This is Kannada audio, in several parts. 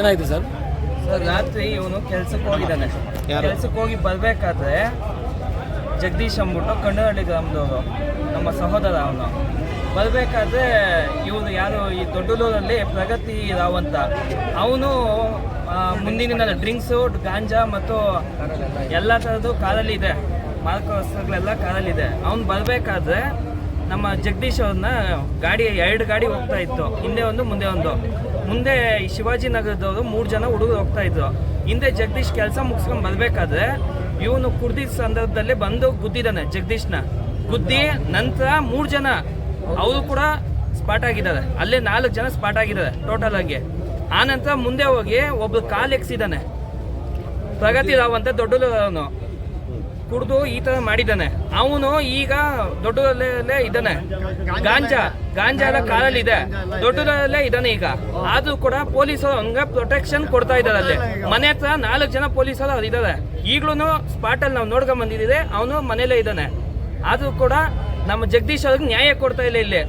ಏನಾಯ್ತು ಸರ್? ಸರ್ ರಾತ್ರಿ ಇವನು ಕೆಲ್ಸಕ್ಕೆ ಹೋಗಿದ್ದಾನೆ. ಕೆಲ್ಸಕ್ಕೆ ಹೋಗಿ ಬರ್ಬೇಕಾದ್ರೆ ಜಗದೀಶ್ ಅಂದ್ಬಿಟ್ಟು ಕಣ್ಣಹಳ್ಳಿ ಗ್ರಾಮದವರು ನಮ್ಮ ಸಹೋದರ ಅವನು. ಬರಬೇಕಾದ್ರೆ ಇವನು ಯಾರು ಈ ದೊಡ್ಡಲೂರಲ್ಲಿ ಪ್ರಗತಿ ರಾವ್ ಅಂತ. ಅವನು ಮುಂದಿನ ಡ್ರಿಂಕ್ಸು ಗಾಂಜಾ ಮತ್ತು ಎಲ್ಲ ಥರದ್ದು ಕಾರಲ್ಲಿ ಇದೆ. ಮಾರಕ ವಸ್ತುಗಳೆಲ್ಲ ಕಾರಲ್ಲಿದೆ ಅವನು ಬರಬೇಕಾದ್ರೆ ನಮ್ಮ ಜಗದೀಶ್ ಅವ್ರನ್ನ ಗಾಡಿ ಎರಡು ಗಾಡಿ ಹೋಗ್ತಾ ಇತ್ತು. ಹಿಂದೆ ಒಂದು ಮುಂದೆ ಒಂದು. ಮುಂದೆ ಶಿವಾಜಿನಗರದವರು ಶಿವಾಜಿ ನಗರದವರು ಮೂರು ಜನ ಹುಡುಗರು ಹೋಗ್ತಾ ಇದ್ರು. ಹಿಂದೆ ಜಗದೀಶ್ ಕೆಲಸ ಮುಗಿಸ್ಕೊಂಡು ಬರಬೇಕಾದ್ರೆ ಇವನು ಕುಡ್ದಿದ್ದ ಸಂದರ್ಭದಲ್ಲಿ ಬಂದು ಗುದ್ದಿದ್ದಾನೆ ಜಗದೀಶ್ನ. ಗುದ್ದಿ ನಂತರ ಮೂರು ಜನ ಅವರು ಕೂಡ ಸ್ಪಾಟ್ ಆಗಿದ್ದಾರೆ. ಅಲ್ಲೇ ನಾಲ್ಕು ಜನ ಸ್ಪಾಟ್ ಆಗಿದ್ದಾರೆ ಟೋಟಲ್ ಆಗಿ. ಆ ಮುಂದೆ ಹೋಗಿ ಒಬ್ರು ಕಾಲು ಎಕ್ಸಿದ್ದಾನೆ ಪ್ರಗತಿ ರಾವ್ ಅಂತ ದೊಡ್ಡವನು. ಕುಡ್ದು ಈ ತರ ಮಾಡಿದ್ದಾನೆ. ಅವನು ಈಗ ದೊಡ್ಡದಲ್ಲೇ ಇದ್ದಾನೆ. ಗಾಂಜಾ ಗಾಂಜಾದ ಕಾರಲ್ಲಿ ಇದೆ ದೊಡ್ಡದಲ್ಲೇ ಇದ್ದಾನೆ ಈಗ. ಆದ್ರೂ ಕೂಡ ಪೊಲೀಸರು ಹಂಗ ಪ್ರೊಟೆಕ್ಷನ್ ಕೊಡ್ತಾ ಇದ್ದಾರೆ ಅಲ್ಲಿ. ಮನೆ ಹತ್ರ ನಾಲ್ಕು ಜನ ಪೊಲೀಸರು ಅವ್ರು ಇದ್ದಾರೆ. ಈಗ್ಲೂ ಸ್ಪಾಟ್ ಅಲ್ಲಿ ನಾವು ನೋಡ್ಕೊಂಡ್ ಬಂದಿದ್ದೀವಿ. ಅವನು ಮನೇಲೇ ಇದ್ದಾನೆ. ಆದ್ರೂ ಕೂಡ ನಮ್ಮ ಜಗದೀಶ್ ಅವ್ರಿಗೆ ನ್ಯಾಯ ಕೊಡ್ತಾ ಇಲ್ಲ ಇಲ್ಲಿ.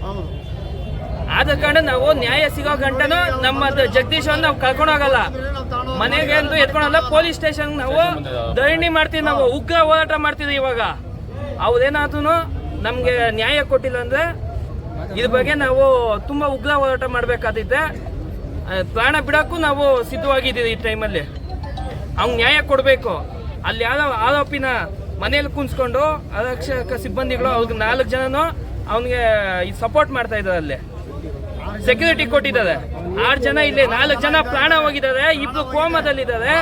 ಆದ ಕಾರಣ ನಾವು ನ್ಯಾಯ ಸಿಗೋ ಗಂಟನು ನಮ್ಮ ಜಗದೀಶ್ ಅವ್ರನ್ನ ನಾವು ಕಳ್ಕೊಂಡು ಹೋಗಲ್ಲ. ಮನೆಗೆ ಅಂತೂ ಎತ್ಕೊಂಡಲ್ಲ, ಪೊಲೀಸ್ ಸ್ಟೇಷನ್ ನಾವು ಧರಣಿ ಮಾಡ್ತೀವಿ, ನಾವು ಉಗ್ರ ಹೋರಾಟ ಮಾಡ್ತೀವಿ ಇವಾಗ. ಅವ್ರೇನಾದ್ರೂ ನಮಗೆ ನ್ಯಾಯ ಕೊಟ್ಟಿಲ್ಲ ಅಂದ್ರೆ ಇದ್ರ ಬಗ್ಗೆ ನಾವು ತುಂಬಾ ಉಗ್ರ ಹೋರಾಟ ಮಾಡ್ಬೇಕಾದಿದ್ದೆ ಪ್ರಾಣ ಬಿಡಕ್ಕೂ ನಾವು ಸಿದ್ಧವಾಗಿದ್ದೀವಿ ಈ ಟೈಮಲ್ಲಿ ಅವ್ನ್ ನ್ಯಾಯ ಕೊಡಬೇಕು. ಅಲ್ಲಿ ಯಾರೋ ಆರೋಪಿನ ಮನೇಲಿ ಕುಂಸ್ಕೊಂಡು ಆರಕ್ಷಕ ಸಿಬ್ಬಂದಿಗಳು ಅವ್ರಿಗೆ ನಾಲ್ಕು ಜನನು ಅವನಿಗೆ ಸಪೋರ್ಟ್ ಮಾಡ್ತಾ ಇದ್ದಾರೆ ಅಲ್ಲಿ. ಸೆಕ್ಯೂರಿಟಿ ಕೊಟ್ಟಿದ್ದಾರೆ. ಆರು ಜನ ಇಲ್ಲಿ, ನಾಲ್ಕು ಜನ ಪ್ರಾಣ ಹೋಗಿದ್ದಾರೆ, ಇಬ್ರು ಕೋಮದಲ್ಲಿದ್ದಾರೆ.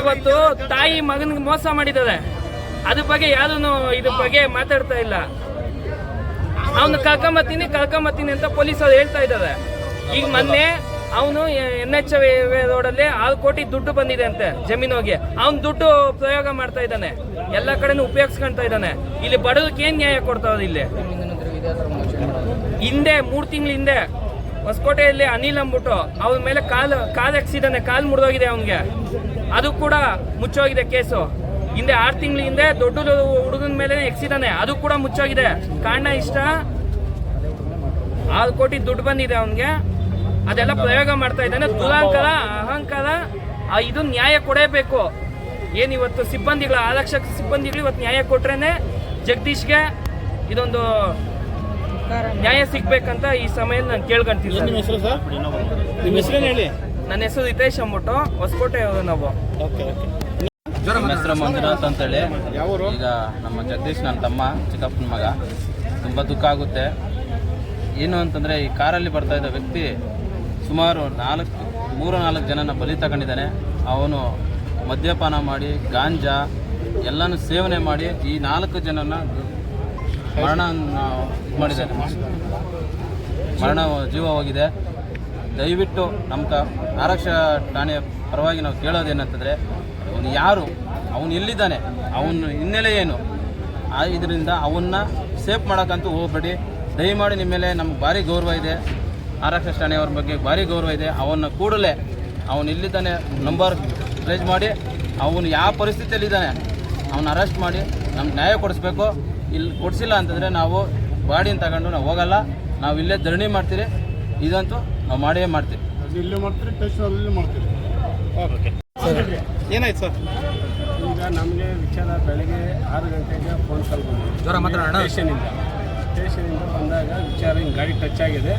ಇವತ್ತು ತಾಯಿ ಮಗನಿಗೆ ಮೋಸ ಮಾಡಿದ್ದಾರೆ. ಅದ್ರ ಬಗ್ಗೆ ಯಾರು ಇದ್ರ ಬಗ್ಗೆ ಮಾತಾಡ್ತಾ ಇಲ್ಲ. ಅವನು ಕಳ್ಕೊಂಬತ್ತೀನಿ ಕಳ್ಕೊಂಬತ್ತೀನಿ ಅಂತ ಪೊಲೀಸರು ಹೇಳ್ತಾ ಇದ್ದಾರೆ. ಈಗ ಮೊನ್ನೆ ಅವನು ಎನ್ ಎಚ್ ರೋಡಲ್ಲಿ ಆರು ಕೋಟಿ ದುಡ್ಡು ಬಂದಿದೆ ಅಂತೆ ಜಮೀನಿಗೆ ಅವ್ನು ದುಡ್ಡು ಪ್ರಯೋಗ ಮಾಡ್ತಾ ಇದ್ದಾನೆ. ಎಲ್ಲ ಕಡೆನೂ ಉಪಯೋಗಿಸ್ಕೊಂತ ಇದ್ದಾನೆ. ಇಲ್ಲಿ ಬಡವಕ್ಕೆ ಏನು ನ್ಯಾಯ ಕೊಡ್ತಾವ್ರು ಇಲ್ಲಿ? ಹಿಂದೆ, ಮೂರು ತಿಂಗಳ ಹಿಂದೆ, ಹೊಸಕೋಟೆಯಲ್ಲಿ ಅನಿಲ್ ಅಂದ್ಬಿಟ್ಟು ಅವನ ಮೇಲೆ ಕಾಲು ಕಾಲು ಎಕ್ಸಿದಾನೆ ಕಾಲು ಮುರಿದೋಗಿದೆ ಅವನಿಗೆ. ಅದು ಕೂಡ ಮುಚ್ಚೋಗಿದೆ ಕೇಸು. ಹಿಂದೆ ಆರು ತಿಂಗಳ ಹಿಂದೆ ದೊಡ್ಡ ಹುಡುಗನ ಮೇಲೆ ಎಕ್ಸಿದಾನೆ ಅದು ಕೂಡ ಮುಚ್ಚೋಗಿದೆ. ಕಾರಣ ಇಷ್ಟ? ಆರು ಕೋಟಿ ದುಡ್ಡು ಬಂದಿದೆ ಅವನಿಗೆ. ಅದೆಲ್ಲ ಪ್ರಯೋಗ ಮಾಡ್ತಾ ಇದ್ದಾನೆ. ದುರಾಂಕಾರ, ಅಹಂಕಾರ ಇದು ನ್ಯಾಯ ಕೊಡೇಬೇಕು. ಏನು ಇವತ್ತು ಸಿಬ್ಬಂದಿಗಳು ಆರಕ್ಷಕ ಸಿಬ್ಬಂದಿಗಳು ಇವತ್ತು ನ್ಯಾಯ ಕೊಟ್ರೇನೆ ಜಗದೀಶ್ಗೆ ಇದೊಂದು ನ್ಯಾಯ ಸಿಗ್ಬೇಕಂತ ಈ ಸಮಯದಲ್ಲಿ ನಾನು ಕೇಳ್ಕೊಂತೀನಿ ನಿಮ್ಮ ಹೆಸರು ಸರ್? ನಿಮ್ಮ ಹೆಸರೇನು ಹೇಳಿ? ನನ್ನ ಹೆಸರು ಹಿತೇಶ್ ಅಂದ್ಬಿಟ್ಟು ಹೊಸಕೋಟೆ ನಾವು. Okay okay. ನಮ್ಮ ಹೆಸರು ಮಂಜುನಾಥ್ ಅಂತೇಳಿ. ಈಗ ನಮ್ಮ ಜಗದೀಶ್ ನನ್ನ ತಮ್ಮ ಚಿಕ್ಕಪ್ಪನ ಮಗ. ತುಂಬ ದುಃಖ ಆಗುತ್ತೆ. ಏನು ಅಂತಂದರೆ ಈ ಕಾರಲ್ಲಿ ಬರ್ತಾ ಇದ್ದ ವ್ಯಕ್ತಿ ಸುಮಾರು ನಾಲ್ಕು ಮೂರು ನಾಲ್ಕು ಜನನ ಬಲಿ ತಗೊಂಡಿದ್ದಾನೆ. ಅವನು ಮದ್ಯಪಾನ ಮಾಡಿ ಗಾಂಜಾ ಎಲ್ಲನೂ ಸೇವನೆ ಮಾಡಿ ಈ ನಾಲ್ಕು ಜನನ ಮರಣ ಮಾಡಿದ್ದಾನೆ ಮರಣ ಜೀವ ಹೋಗಿದೆ ದಯವಿಟ್ಟು ನಮ್ಮ ಕ ಆರಕ್ಷಾ ಠಾಣೆಯ ಪರವಾಗಿ ನಾವು ಕೇಳೋದೇನಂತಂದರೆ ಅವನು ಯಾರು? ಅವನು ಎಲ್ಲಿದ್ದಾನೆ? ಅವನ ಹಿನ್ನೆಲೆ ಏನು? ಇದರಿಂದ ಅವನ್ನ ಸೇಫ್ ಮಾಡೋಕ್ಕಂತೂ ಹೋಗ್ಬೇಡಿ. ದಯಮಾಡಿ ನಿಮ್ಮ ಮೇಲೆ ನಮ್ಗೆ ಭಾರಿ ಗೌರವ ಇದೆ. ಆರಕ್ಷಾ ಠಾಣೆಯವ್ರ ಬಗ್ಗೆ ಭಾರಿ ಗೌರವ ಇದೆ. ಅವನ್ನ ಕೂಡಲೇ ಅವನು ಎಲ್ಲಿದ್ದಾನೆ ನಂಬರ್ ಟ್ರೇಸ್ ಮಾಡಿ, ಅವನು ಯಾವ ಪರಿಸ್ಥಿತಿಯಲ್ಲಿದ್ದಾನೆ ಅವನ ಅರೆಸ್ಟ್ ಮಾಡಿ ನಮ್ಗೆ ನ್ಯಾಯ ಕೊಡಿಸ್ಬೇಕು. ಇಲ್ಲಿ ಕೊಡಿಸಿಲ್ಲ ಅಂತಂದರೆ ನಾವು ಬಾಡಿನ ತಗೊಂಡು ನಾವು ಹೋಗಲ್ಲ ನಾವು ಇಲ್ಲೇ ಧರಣಿ ಮಾಡ್ತೀರಿ. ಇದಂತೂ ನಾವು ಮಾಡೇ ಮಾಡ್ತೀವಿ ಇಲ್ಲೇ ಮಾಡ್ತೀರಿ ಟೆಸ್ಟ್ನಲ್ಲಿ ಮಾಡ್ತೀರಿ. ಓಕೆ. ಏನಾಯ್ತು ಸರ್? ಈಗ ನಮಗೆ ವಿಚಾರ ಬೆಳಗ್ಗೆ ಆರು ಗಂಟೆಗೆ ಫೋನ್ ಕಾಲ್ ಬಂದಿದೆ. ಸ್ಟೇಷನಿಂದ ಸ್ಟೇಷನಿಂದ ಬಂದಾಗ ವಿಚಾರ ಹಿಂಗೆ ಗಾಡಿ ಟಚ್ ಆಗಿದೆ.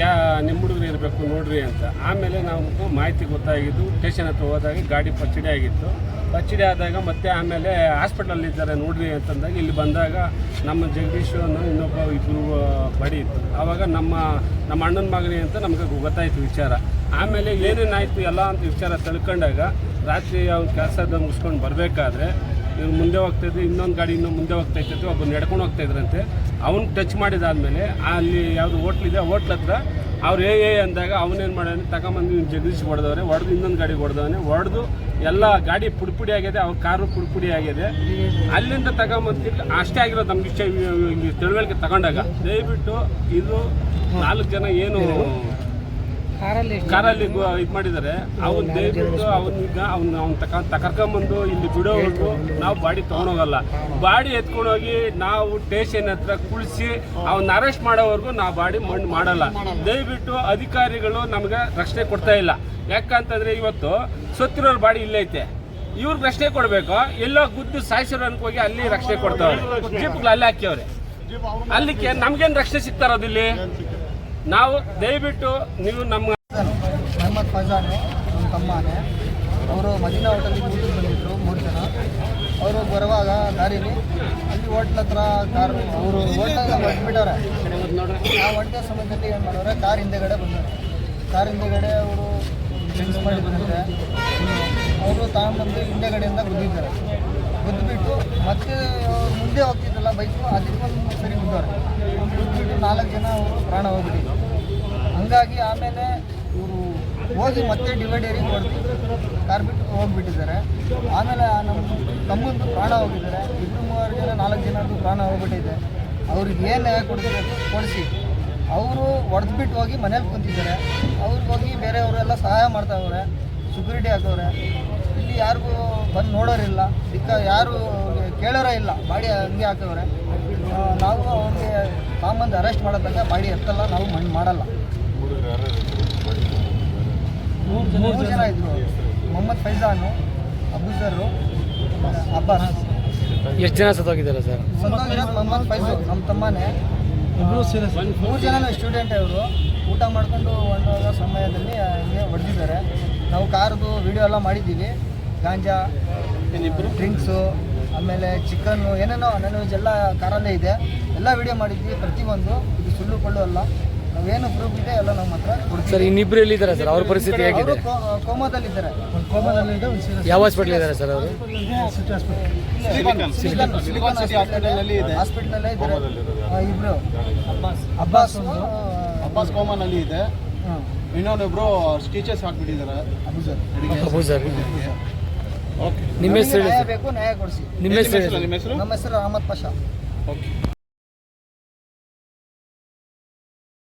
ಯಾ ನಿಮ್ಮ ಹುಡುಗರು ಇರಬೇಕು ನೋಡ್ರಿ ಅಂತ. ಆಮೇಲೆ ನಾವು ಮಾಹಿತಿ ಗೊತ್ತಾಗಿದ್ದು ಸ್ಟೇಷನ್ ಹತ್ರ ಹೋದಾಗ ಗಾಡಿ ಪಚ್ಚಡಿ ಆಗಿತ್ತು. ಪಚ್ಚಡಿ ಆದಾಗ ಮತ್ತೆ ಆಮೇಲೆ ಹಾಸ್ಪಿಟಲ್ ಇದ್ದಾರೆ ನೋಡ್ರಿ ಅಂತಂದಾಗ ಇಲ್ಲಿ ಬಂದಾಗ ನಮ್ಮ ಜಗದೀಶ್ ಇನ್ನೊಬ್ಬ ಇಬ್ಬರು ಬಡಿ ಇತ್ತು. ಆವಾಗ ನಮ್ಮ ನಮ್ಮ ಅಣ್ಣನ ಮಗನಿ ಅಂತ ನಮಗೆ ಗೊತ್ತಾಯಿತು ವಿಚಾರ. ಆಮೇಲೆ ಏನೇನಾಯಿತು ಎಲ್ಲ ಅಂತ ವಿಚಾರ ತಿಳ್ಕೊಂಡಾಗ ರಾತ್ರಿ ಅವ್ನು ಕೆಲಸದ ಮುಗಿಸ್ಕೊಂಡು ಬರಬೇಕಾದ್ರೆ ಇವ್ರು ಮುಂದೆ ಹೋಗ್ತಾಯಿದ್ರು ಇನ್ನೊಂದು ಗಾಡಿ ಇನ್ನೂ ಮುಂದೆ ಹೋಗ್ತಾ ಇತ್ತು ಒಬ್ಬ ನಡ್ಕೊಂಡು ಹೋಗ್ತಾ ಇದ್ರಂತೆ. ಅವ್ನು ಟಚ್ ಮಾಡಿದಾದ್ಮೇಲೆ ಅಲ್ಲಿ ಯಾವುದು ಇದೆ ಹೋಟ್ಲ್ ಹತ್ರ ಅವ್ರು ಏ ಏ ಅಂದಾಗ ಅವನೇನು ಮಾಡ್ಯಾನೆ, ತಗೊಂಬಂದು ಜಗದೀಶ್ ಹೊಡೆದವ್ರೆ ಹೊಡೆದು ಇನ್ನೊಂದು ಗಾಡಿ ಹೊಡೆದವನೇ, ಹೊಡೆದು ಎಲ್ಲ ಗಾಡಿ ಪುಡಿಪುಡಿ ಪುಡಿ ಆಗಿದೆ, ಅವ್ರ ಕಾರು ಪುಡಿಪುಡಿ ಪುಡಿ ಆಗಿದೆ. ಅಲ್ಲಿಂದ ತಗೊಂಬಂದಿಲ್ಲ ಅಷ್ಟೇ ಆಗಿರೋದು ನಮ್ಗೆ ಇಷ್ಟ ತಿಳುವಳಿಕೆ ತಗೊಂಡಾಗ ದಯವಿಟ್ಟು ಇದು ನಾಲ್ಕು ಜನ ಏನು ಕಾರಲ್ಲಿ ಇದು ಮಾಡಿದ್ದಾರೆ. ಅವ್ನು ದಯವಿಟ್ಟು ಅವನೀಗ ಅವ್ನ ಅವ್ನು ತಕ ತಕರ್ಕೊಂಬಂದು ಇಲ್ಲಿ ಬಿಡೋವರೆಗೂ ನಾವು ಬಾಡಿ ತಗೊಂಡೋಗಲ್ಲ. ಬಾಡಿ ಎತ್ಕೊಂಡೋಗಿ ನಾವು ಸ್ಟೇಷನ್ ಹತ್ರ ಕುಳಿಸಿ ಅವ್ನ ಅರೆಸ್ಟ್ ಮಾಡೋವರೆಗೂ ನಾವು ಬಾಡಿ ಮಣ್ಣು ಮಾಡಲ್ಲ. ದಯವಿಟ್ಟು ಅಧಿಕಾರಿಗಳು ನಮಗೆ ರಕ್ಷಣೆ ಕೊಡ್ತಾ ಇಲ್ಲ. ಯಾಕಂತಂದ್ರೆ ಇವತ್ತು ಸತ್ತಿರೋರ್ ಬಾಡಿ ಇಲ್ಲೈತೆ ಇವ್ರಿಗೆ ರಕ್ಷಣೆ ಕೊಡಬೇಕು. ಎಲ್ಲೋ ಗುದ್ದು ಸಾಯಿಸಿರೋ ಹೋಗಿ ಅಲ್ಲಿ ರಕ್ಷಣೆ ಕೊಡ್ತಾವ್ರೆ. ಜೀಪ್ಗಳು ಅಲ್ಲಿ ಹಾಕ್ಯವ್ರೆ. ಅಲ್ಲಿಗೆ ನಮ್ಗೇನು ರಕ್ಷಣೆ ಸಿಗ್ತಾರೋದಿಲ್ಲಿ ನಾವು ದಯವಿಟ್ಟು ನೀವು ನಮ್ಮ ಮೊಹಮ್ಮದ್ ಫಜಾನೆ, ನಮ್ಮ ತಮ್ಮನೇ. ಅವರು ಮದೀನಾ ಹೋಟೆಲ್ಗೆ ಊಟಕ್ಕೆ ಬಂದಿದ್ದರು ಮೂರು ಜನ. ಅವರು ಬರುವಾಗ ದಾರಿಲಿ ಅಲ್ಲಿ ಹೋಟ್ಲ್ ಹತ್ರ ಕಾರ್ ಅವರು ಹೋಟ್ಲಾಗ ಹೊಟ್ಬಿಟ್ಟವ್ರೆ ಆ ಹೊಟ್ಟೆ ಸಮಯದಲ್ಲಿ ಏನು ಮಾಡೋರೆ ಕಾರ್ ಹಿಂದೆಗಡೆ ಬಂದರು ಕಾರ್ ಹಿಂದೆಗಡೆ ಅವರು ಡ್ರಿಂಕ್ಸ್ ಮಾಡಿ ಬಂದಿದ್ದಾರೆ ಅವರು ತಗೊಂಡ್ಬಂದು ಹಿಂದೆಗಡೆಯಿಂದ ಗುದ್ದಿದ್ದಾರೆ. ಗುದ್ದುಬಿಟ್ಟು ಮತ್ತೆ ಮುಂದೆ ಹೋಗ್ತಿದ್ದಲ್ಲ ಬೈಕು ಅದಕ್ಕೊಂದು ಸರಿ ಗುದ್ದವ್ರೆ. ನಾಲ್ಕು ಜನ ಅವರು ಪ್ರಾಣ ಹೋಗ್ಬಿಟ್ಟಿದ್ರು. ಹಂಗಾಗಿ ಆಮೇಲೆ ಇವರು ಹೋಗಿ ಮತ್ತೆ ಡಿವೈಡರಿಗೆ ಹೊಡೆದು ಕಾರ್ ಬಿಟ್ಟು ಹೋಗ್ಬಿಟ್ಟಿದ್ದಾರೆ. ಆಮೇಲೆ ನಮ್ಮ ತಮ್ಮಂದು ಪ್ರಾಣ ಹೋಗಿದ್ದಾರೆ. ಇಬ್ಬರು ಮೂವರು ಜನ ನಾಲ್ಕು ಜನದ್ದು ಪ್ರಾಣ ಹೋಗ್ಬಿಟ್ಟಿದೆ. ಅವ್ರಿಗೆ ಏನು ನ್ಯಾಯ ಕೊಡಿಸಿ. ಅವರು ಹೊಡೆದ್ಬಿಟ್ಟು ಹೋಗಿ ಮನೇಲಿ ಕುಂತಿದ್ದಾರೆ. ಅವ್ರಿಗೆ ಹೋಗಿ ಬೇರೆಯವರೆಲ್ಲ ಸಹಾಯ ಮಾಡ್ತಾವ್ರೆ ಸೆಕ್ಯೂರಿಟಿ ಹಾಕವ್ರೆ. ಇಲ್ಲಿ ಯಾರಿಗೂ ಬಂದು ನೋಡೋರಿಲ್ಲ. ಸಿಕ್ಕ ಯಾರು ಕೇಳೋರೇ ಇಲ್ಲ. ಬಾಡಿ ಹಂಗೆ ಹಾಕವ್ರೆ. ನಾವು ಅವ್ರಿಗೆ ಸಾಂಬಂದು ಅರೆಸ್ಟ್ ಮಾಡೋದಕ್ಕೆ ಬಾಡಿ ಎತ್ತಲ್ಲ ನಾವು ಮಣ್ಣು ಮಾಡಲ್ಲ. ಮೂರು ಜನ ಇದ್ರು. ಮೊಹಮ್ಮದ್ ಫೈಜಾನು ಸರ್ ಅಬ್ಬಾಸ್. ಎಷ್ಟು ಜನ ಸತ್ತೋಗಿದ್ದಾರೆ ಸರ್? ಸತ್ತೋಗಿರೋದು ಮೊಹಮ್ಮದ್ ಫೈಜು ನಮ್ಮ ತಮ್ಮನೇ. ಮೂರು ಜನ ಸ್ಟೂಡೆಂಟ್ ಅವರು ಊಟ ಮಾಡ್ಕೊಂಡು ಒಂದು ಸಮಯದಲ್ಲಿ ಹಂಗೆ ಹೊಡೆದಿದ್ದಾರೆ. ನಾವು ಕಾರ್ದು ವಿಡಿಯೋ ಎಲ್ಲ ಮಾಡಿದ್ದೀವಿ. ಗಾಂಜಾ ಡ್ರಿಂಕ್ಸು ಆಮೇಲೆ ಚಿಕನ್ನು ಏನೇನೋ ನಾನ್ ವೆಜ್ ಎಲ್ಲ ಕಾರಲ್ಲೇ ಇದೆ. ಎಲ್ಲ ವಿಡಿಯೋ ಮಾಡಿದ್ವಿ ಪ್ರತಿಯೊಂದು. ಇದು ಸುಳ್ಳು ಕೊಳ್ಳು ಅಲ್ಲ. ನಾವೇನು ಪ್ರೂಫ್ ಇದೆ ಎಲ್ಲ ನಮ್ಮ ಹತ್ರ. ಸರ್ ಇನ್ನಿಬ್ರು ಎಲ್ಲಿದ್ದಾರೆ ಸರ್? ಅವ್ರ ಪರಿಸ್ಥಿತಿ ಹೇಗಿದೆ? ಅವರು ಕೋಮಾದಲ್ಲಿದ್ದಾರೆ. ಕೋಮಾದಲ್ಲಿದೆ ಯಾವ ಹಾಸ್ಪಿಟ್ಲ್ ಇದ್ದಾರೆ ಸರ್ ಅವರು? ಹಾಸ್ಪಿಟಲಲ್ಲಿ ಇದ್ದಾರೆ. ಆ, ಇಬ್ರು. ಅಬ್ಬಾಸ್. ಅಬ್ಬಾಸ್ ಕೋಮಾನಲ್ಲಿ ಇದೆ. ಇನ್ನೊಂದೊಬ್ರು ಸ್ಟೀಚರ್ಸ್ ಹಾಕ್ಬಿಟ್ಟಿದ್ದಾರೆ. ಅಬೂಜರ್ ಅಬೂ ಸರ್ ನಿಮ್ಮ ಹೆಸರು ನ್ಯಾಯ ಬೇಕು ನ್ಯಾಯ ಕೊಡಿಸಿ. ನಿಮ್ಮ ಹೆಸರು ನಿಮ್ಮ ಹೆಸರು ನಮ್ಮ ಹೆಸರು ಅಹಮದ್ ಪಾಷಾ ಓಕೆ